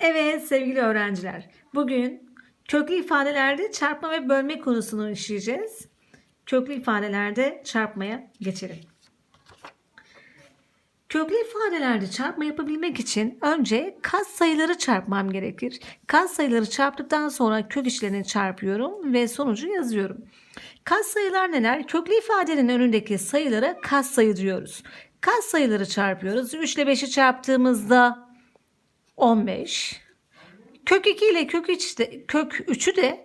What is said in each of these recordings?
Evet sevgili öğrenciler. Bugün köklü ifadelerde çarpma ve bölme konusunu işleyeceğiz. Köklü ifadelerde çarpmaya geçelim. Köklü ifadelerde çarpma yapabilmek için önce kas sayıları çarpmam gerekir. Kas sayıları çarptıktan sonra kök içlerini çarpıyorum ve sonucu yazıyorum. Kas sayılar neler? Köklü ifadenin önündeki sayılara kas sayı diyoruz. Kas sayıları çarpıyoruz. 3 ile 5'i çarptığımızda 15. Kök 2 ile kök 3 de, kök 3'ü de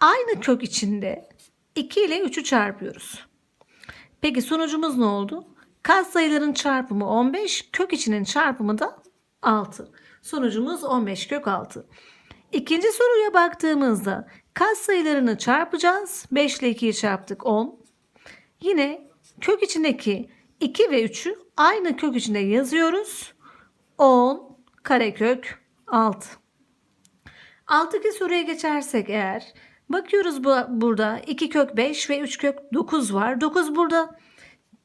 aynı kök içinde 2 ile 3'ü çarpıyoruz. Peki sonucumuz ne oldu? Kas sayıların çarpımı 15, kök içinin çarpımı da 6. Sonucumuz 15 kök 6. İkinci soruya baktığımızda kas sayılarını çarpacağız. 5 ile 2'yi çarptık 10. Yine kök içindeki 2 ve 3'ü aynı kök içinde yazıyoruz. 10 karekök 6. Alttaki soruya geçersek eğer bakıyoruz bu, burada 2 kök 5 ve 3 kök 9 var. 9 burada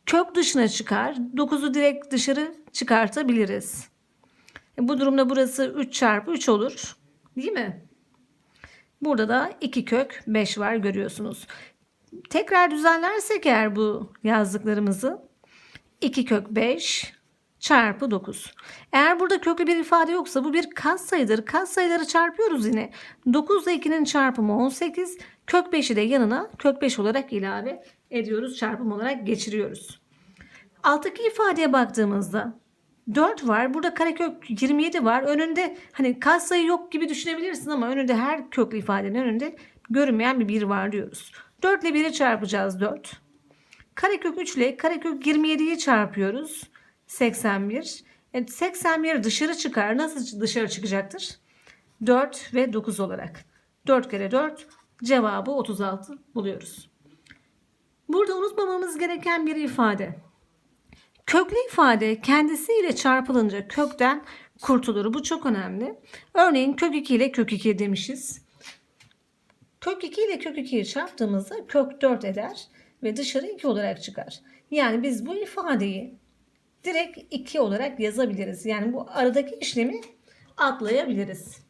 kök dışına çıkar. 9'u direkt dışarı çıkartabiliriz. E, Bu durumda burası 3 çarpı 3 olur. Değil mi? Burada da 2 kök 5 var görüyorsunuz. Tekrar düzenlersek eğer bu yazdıklarımızı 2 kök 5 çarpı 9. Eğer burada köklü bir ifade yoksa bu bir kas sayıdır. Kas sayıları çarpıyoruz yine. 9 ile 2'nin çarpımı 18. Kök 5'i de yanına kök 5 olarak ilave ediyoruz. Çarpım olarak geçiriyoruz. Alttaki ifadeye baktığımızda 4 var. Burada karekök 27 var. Önünde hani kas sayı yok gibi düşünebilirsin ama önünde her köklü ifadenin önünde görünmeyen bir 1 var diyoruz. 4 ile 1'i çarpacağız 4. Karekök 3 ile karekök 27'yi çarpıyoruz. 81. Evet, 81 dışarı çıkar. Nasıl dışarı çıkacaktır? 4 ve 9 olarak. 4 kere 4 cevabı 36 buluyoruz. Burada unutmamamız gereken bir ifade. Köklü ifade kendisiyle çarpılınca kökten kurtulur. Bu çok önemli. Örneğin kök 2 ile kök 2 demişiz. Kök 2 ile kök 2'yi çarptığımızda kök 4 eder ve dışarı 2 olarak çıkar. Yani biz bu ifadeyi direkt 2 olarak yazabiliriz. Yani bu aradaki işlemi atlayabiliriz.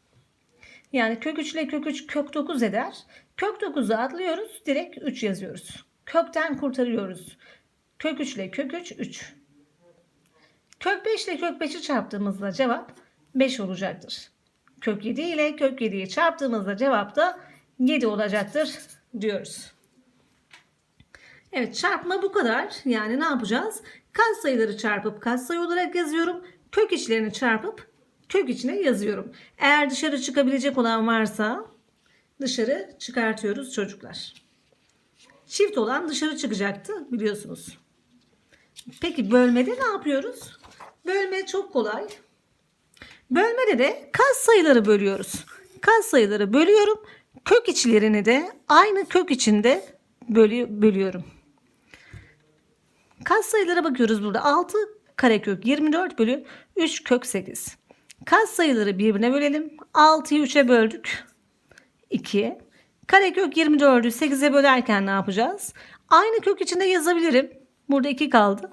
Yani kök 3 ile kök 3 kök 9 eder. Kök 9'u atlıyoruz. Direkt 3 yazıyoruz. Kökten kurtarıyoruz. Kök 3 ile kök 3 3. Kök 5 ile kök 5'i çarptığımızda cevap 5 olacaktır. Kök 7 ile kök 7'yi çarptığımızda cevap da 7 olacaktır diyoruz. Evet çarpma bu kadar. Yani ne yapacağız? Kas sayıları çarpıp kas sayı olarak yazıyorum. Kök içlerini çarpıp kök içine yazıyorum. Eğer dışarı çıkabilecek olan varsa dışarı çıkartıyoruz çocuklar. Çift olan dışarı çıkacaktı biliyorsunuz. Peki bölmede ne yapıyoruz? Bölme çok kolay. Bölmede de kas sayıları bölüyoruz. Kas sayıları bölüyorum. Kök içlerini de aynı kök içinde bölü bölüyorum. Kas sayılara bakıyoruz burada. 6 karekök 24 bölü 3 kök 8. Kas sayıları birbirine bölelim. 6'yı 3'e böldük. 2. Karekök 24'ü 8'e bölerken ne yapacağız? Aynı kök içinde yazabilirim. Burada 2 kaldı.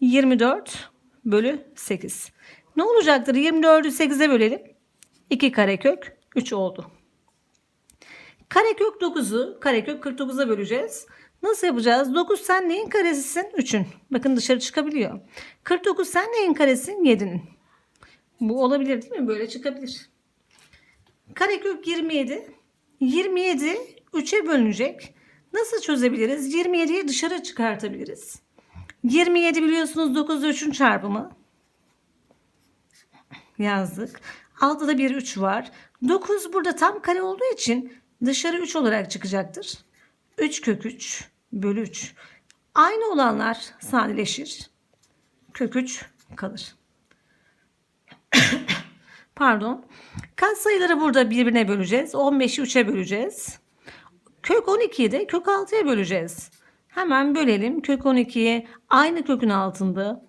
24 bölü 8. Ne olacaktır? 24'ü 8'e bölelim. 2 karekök 3 oldu. Karekök 9'u karekök 49'a böleceğiz. Nasıl yapacağız? 9 sen neyin karesisin? 3'ün. Bakın dışarı çıkabiliyor. 49 sen neyin karesisin? 7'nin. Bu olabilir değil mi? Böyle çıkabilir. Karekök 27. 27 3'e bölünecek. Nasıl çözebiliriz? 27'yi dışarı çıkartabiliriz. 27 biliyorsunuz 9 ile 3'ün çarpımı. Yazdık. Altta da bir 3 var. 9 burada tam kare olduğu için dışarı 3 olarak çıkacaktır. 3 kök 3 bölü 3. Aynı olanlar sadeleşir. Kök 3 kalır. Pardon. Kaç sayıları burada birbirine böleceğiz? 15'i 3'e böleceğiz. Kök 12'yi de kök 6'ya böleceğiz. Hemen bölelim. Kök 12'yi aynı kökün altında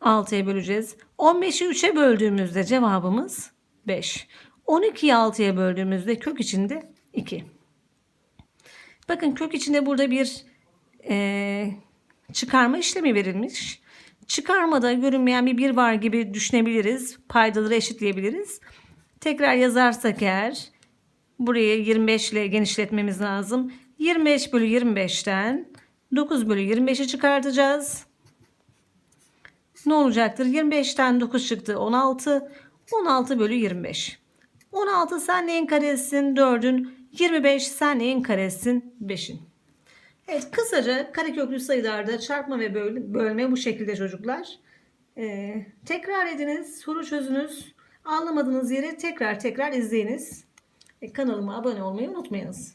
6'ya böleceğiz. 15'i 3'e böldüğümüzde cevabımız 5. 12'yi 6'ya böldüğümüzde kök içinde 2. Bakın kök içinde burada bir e, çıkarma işlemi verilmiş. Çıkarmada görünmeyen bir bir var gibi düşünebiliriz. Paydaları eşitleyebiliriz. Tekrar yazarsak eğer burayı 25 ile genişletmemiz lazım. 25 bölü 25'ten 9 bölü 25'i çıkartacağız. Ne olacaktır? 25'ten 9 çıktı 16. 16 bölü 25. 16 sen neyin karesisin? 4'ün. 25 sen neyin karesisin? 5'in. Evet kısaca kareköklü sayılarda çarpma ve böl- bölme bu şekilde çocuklar. Ee, tekrar ediniz, soru çözünüz. Anlamadığınız yeri tekrar tekrar izleyiniz. E, kanalıma abone olmayı unutmayınız.